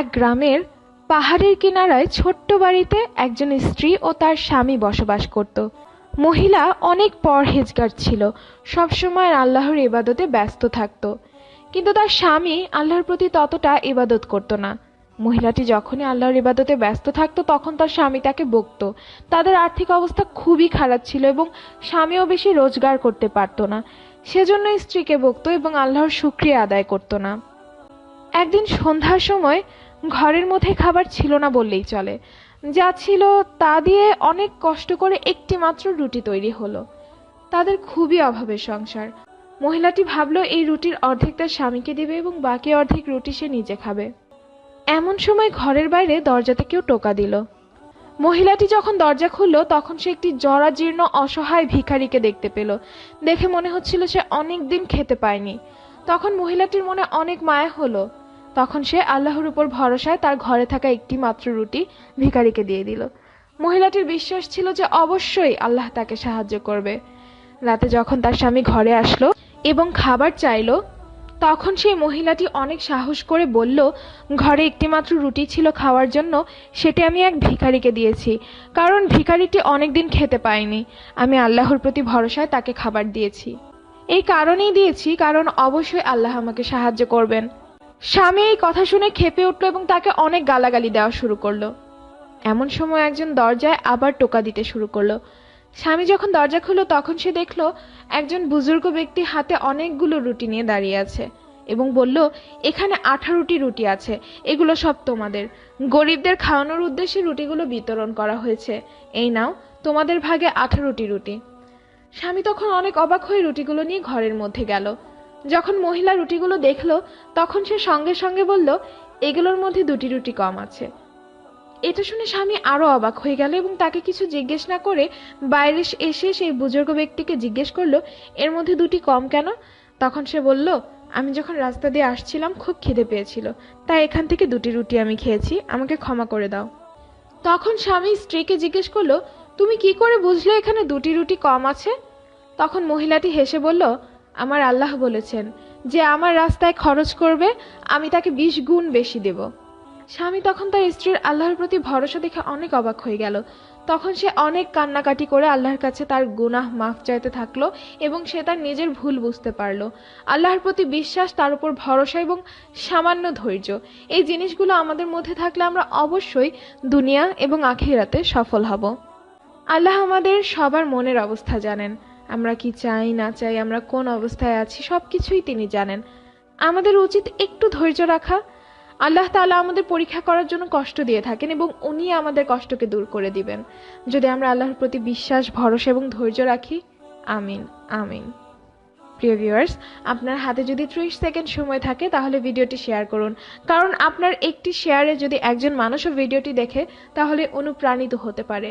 এক গ্রামের পাহাড়ের কিনারায় ছোট্ট বাড়িতে একজন স্ত্রী ও তার স্বামী বসবাস করত। মহিলা অনেক পরহেজগার ছিল, সবসময় আল্লাহর ইবাদতে ব্যস্ত থাকত। কিন্তু তার স্বামী আল্লাহর প্রতি ততটা ইবাদত করত না। মহিলাটি যখনই আল্লাহর ইবাদতে ব্যস্ত থাকতো, তখন তার স্বামী তাকে বকতো। তাদের আর্থিক অবস্থা খুবই খারাপ ছিল এবং স্বামীও বেশি রোজগার করতে পারত না। সেজন্য স্ত্রীকে বকতো এবং আল্লাহর শুক্রিয়া আদায় করতো না। একদিন সন্ধ্যার সময় ঘরের মধ্যে খাবার ছিল না বললেই চলে। যা ছিল তা দিয়ে অনেক কষ্ট করে একটি মাত্র রুটি তৈরি হলো। তাদের খুবই অভাবের সংসার। মহিলাটি ভাবলো, এই রুটির অর্ধেক তার স্বামীকে দেবে এবং বাকি অর্ধেক রুটি সে নিজে খাবে। এমন সময় ঘরের বাইরে দরজাতে কেউ টোকা দিল। মহিলাটি যখন দরজা খুলল, তখন সে একটি জরাজীর্ণ, অসহায় ভিখারিকে দেখতে পেল। দেখে মনে হচ্ছিল সে অনেক দিন খেতে পায়নি। তখন মহিলাটির মনে অনেক মায়া হলো। তখন সে আল্লাহর উপর ভরসায় তার ঘরে থাকা একটি মাত্র রুটি ভিখারিকে দিয়ে দিল। মহিলাটির বিশ্বাস ছিল যে অবশ্যই আল্লাহ তাকে সাহায্য করবে। রাতে যখন তার স্বামী ঘরে আসলো এবং খাবার চাইলো, তখন সেই মহিলাটি অনেক সাহস করে বলল, ঘরে একটিমাত্র রুটি ছিল খাওয়ার জন্য, সেটি আমি এক ভিখারিকে দিয়েছি। কারণ ভিখারিটি অনেকদিন খেতে পায়নি। আমি আল্লাহর প্রতি ভরসায় তাকে খাবার দিয়েছি। এই কারণেই দিয়েছি, কারণ অবশ্যই আল্লাহ আমাকে সাহায্য করবেন। স্বামী এই কথা শুনে খেপে উঠল এবং তাকে অনেক গালাগালি দেওয়া শুরু করল। এমন সময় একজন দরজায় আবার টোকা দিতে শুরু করল। স্বামী যখন দরজা খুললো, তখন সে দেখল একজন বুজুর্গ ব্যক্তি হাতে অনেকগুলো রুটি নিয়ে দাঁড়িয়ে আছে এবং বলল, এখানে আঠারোটি রুটি আছে, এগুলো সব তোমাদের। গরিবদের খাওয়ানোর উদ্দেশ্যে রুটিগুলো বিতরণ করা হয়েছে। এই নাও, তোমাদের ভাগে আঠারোটি রুটি। স্বামী তখন অনেক অবাক হয়ে রুটিগুলো নিয়ে ঘরের মধ্যে গেল। যখন মহিলা রুটিগুলো দেখল, তখন সে সঙ্গে সঙ্গে বলল, এগুলোর মধ্যে দুটি রুটি কম আছে। এটা শুনে স্বামী আরও অবাক হয়ে গেল এবং তাকে কিছু জিজ্ঞেস না করে বাইরে এসে সেই বুজুর্গ ব্যক্তিকে জিজ্ঞেস করল, এর মধ্যে দুটি কম কেন? তখন সে বলল, আমি যখন রাস্তা দিয়ে আসছিলাম, খুব খিদে পেয়েছিল। তাই এখান থেকে দুটি রুটি আমি খেয়েছি, আমাকে ক্ষমা করে দাও। তখন স্বামী স্ত্রীকে জিজ্ঞেস করল, তুমি কি করে বুঝলে এখানে দুটি রুটি কম আছে? তখন মহিলাটি হেসে বলল আমার আল্লাহ বলেছেন যে আমার রাস্তায় খরচ করবে, আমি তাকে বিশ গুণ বেশি দেব। স্বামী তখন তার স্ত্রীর আল্লাহর প্রতি ভরসা দেখে অনেক অবাক হয়ে গেল। তখন সে অনেক কান্নাকাটি করে আল্লাহর কাছে তার গুনাহ মাফ চাইতে থাকল এবং সে তার নিজের ভুল বুঝতে পারল। আল্লাহর প্রতি বিশ্বাস, তার উপর ভরসা এবং সামান্য ধৈর্য, এই জিনিসগুলো আমাদের মধ্যে থাকলে আমরা অবশ্যই দুনিয়া এবং আখিরাতে সফল হব। আল্লাহ আমাদের সবার মনের অবস্থা জানেন। আমরা কি চাই, না চাই, আমরা কোন অবস্থায় আছি সব কিছুই তিনি জানেন। আমাদের উচিত একটু ধৈর্য রাখা। আল্লাহ তাআলা আমাদের পরীক্ষা করার জন্য কষ্ট দিয়ে থাকেন এবং উনি আমাদের কষ্টকে দূর করে দিবেন। যদি আমরা আল্লাহর প্রতি বিশ্বাস, ভরসা এবং ধৈর্য রাখি, আমিন আমিন। প্রিয় ভিউয়ার্স আপনার হাতে যদি ত্রিশ সেকেন্ড সময় থাকে, তাহলে ভিডিওটি শেয়ার করুন। কারণ আপনার একটি শেয়ারে যদি একজন মানুষও ভিডিওটি দেখে, তাহলে অনুপ্রাণিত হতে পারে।